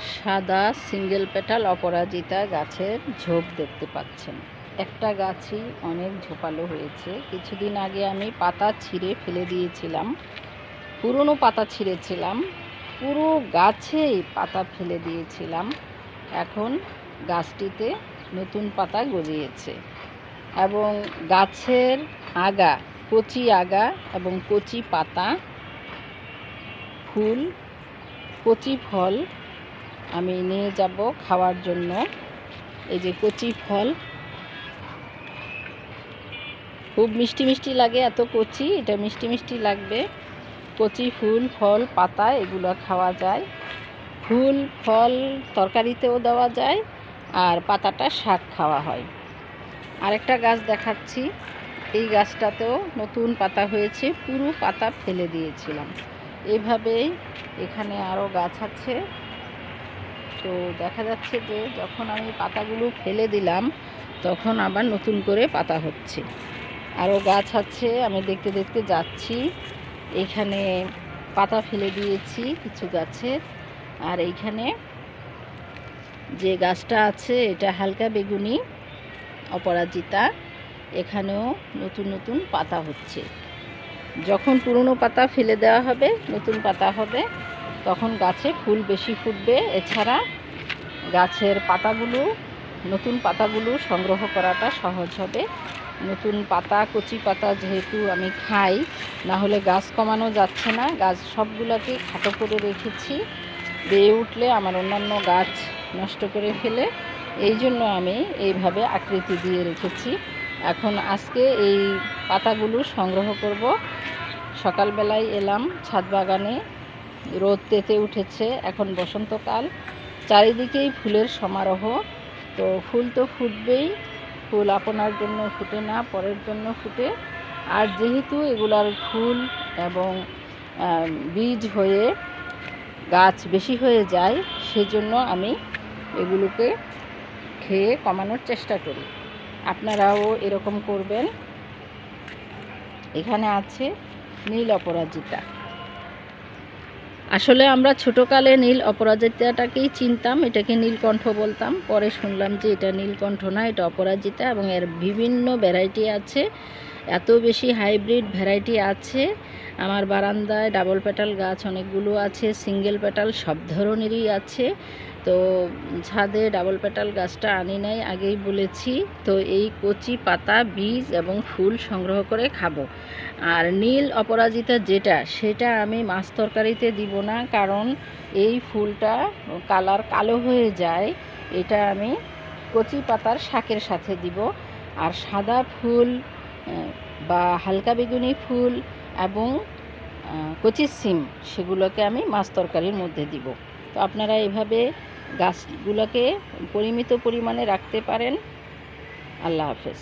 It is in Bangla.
সাদা সিঙ্গেল পেটাল অপরাজিতা গাছের ঝোপ দেখতে পাচ্ছেন। একটা গাছই অনেক ঝোপালো হয়েছে। কিছুদিন আগে আমি পাতা ছিঁড়ে ফেলে দিয়েছিলাম। পুরনো পাতা ছিঁড়েছিলাম। পুরো গাছেই পাতা ফেলে দিয়েছিলাম। এখন গাছটিতে নতুন পাতা গজিয়েছে এবং গাছের আগা, কচি আগা এবং কচি পাতা, ফুল, কচি ফল আমি নিয়ে যাব খাওয়ার জন্য। এই যে কচি ফল। খুব মিষ্টি মিষ্টি লাগে এত কচি, এটা মিষ্টি মিষ্টি লাগবে। কচি ফুল, ফল, পাতা, এগুলো খাওয়া যায়। ফুল, ফল তরকারিতেও দেওয়া যায়, আর পাতাটা শাক খাওয়া হয়। আরেকটা গাছ দেখাচ্ছি। এই গাছটাতেও নতুন পাতা হয়েছে, পুরো পাতা ফেলে দিয়েছিলাম। এভাবেই এখানে আরও গাছ আছে। তো দেখা যাচ্ছে যে যখন আমি পাতাগুলো ফেলে দিলাম, তখন আবার নতুন করে পাতা হচ্ছে। আরও গাছ আছে, আমি দেখতে দেখতে যাচ্ছি। এখানে পাতা ফেলে দিয়েছি কিছু গাছের আর এইখানে যে গাছটা আছে, এটা হালকা বেগুনি অপরাজিতা। এখানেও নতুন নতুন পাতা হচ্ছে। যখন পুরনো পাতা ফেলে দেওয়া হবে, নতুন পাতা হবে। তখন গাছে ফুল বেশি ফুটবে। এছাড়া গাছের পাতাগুলো, নতুন পাতাগুলো সংগ্রহ করাটা সহজ হবে। নতুন পাতা, কচি পাতা যেহেতু আমি খাই না হলে গাছ কমানো যাচ্ছে না। গাছ সবগুলোকে খাটো করে রেখেছি। বেয়ে উঠলে আমার অন্যান্য গাছ নষ্ট করে ফেলে। এই জন্য আমি এইভাবে আকৃতি দিয়ে রেখেছি। এখন আজকে এই পাতাগুলো সংগ্রহ করব। সকালবেলায় এলাম ছাদ বাগানে। রোদ তেতে উঠেছে, এখন বসন্তকাল। চারিদিকেই ফুলের সমারোহ। তো ফুল তো ফুটবেই, ফুল আপনার জন্য ফুটে না, পরের জন্য ফুটে। আর যেহেতু এগুলার ফুল এবং বীজ হয়ে গাছ বেশি হয়ে যায়, সেজন্য আমি এগুলোকে খেয়ে কমানোর চেষ্টা করি। আপনারাও এরকম করবেন। এখানে আছে নীল অপরাজিতা। আসলে আমরা ছোটোকালে নীল অপরাজিতাটাকেই চিনতাম, এটাকে নীলকণ্ঠ বলতাম। পরে শুনলাম যে এটা নীলকণ্ঠ না, এটা অপরাজিতা এবং এর বিভিন্ন ভ্যারাইটি আছে। এত বেশি হাইব্রিড ভ্যারাইটি আছে। আমার বারান্দায় ডাবল পেটাল গাছ অনেকগুলো আছে, সিঙ্গেল পেটাল সব ধরনেরই আছে। তো ছাদে ডাবল পেটাল গাছটা আনি নাই, আগেই বলেছি। তো এই কচি পাতা, বীজ এবং ফুল সংগ্রহ করে খাব। আর নীল অপরাজিতা যেটা, সেটা আমি মাছ তরকারিতে দিব না, কারণ এই ফুলটা কালার কালো হয়ে যায়। এটা আমি কচি পাতার শাকের সাথে দিব। আর সাদা ফুল বা হালকা বেগুনি ফুল এবং কচি সিম সেগুলোকে আমি মাছ তরকারির মধ্যে দিব। তো আপনারা এভাবে গাছগুলোকে পরিমিত পরিমাণে রাখতে পারেন। আল্লাহ হাফেজ।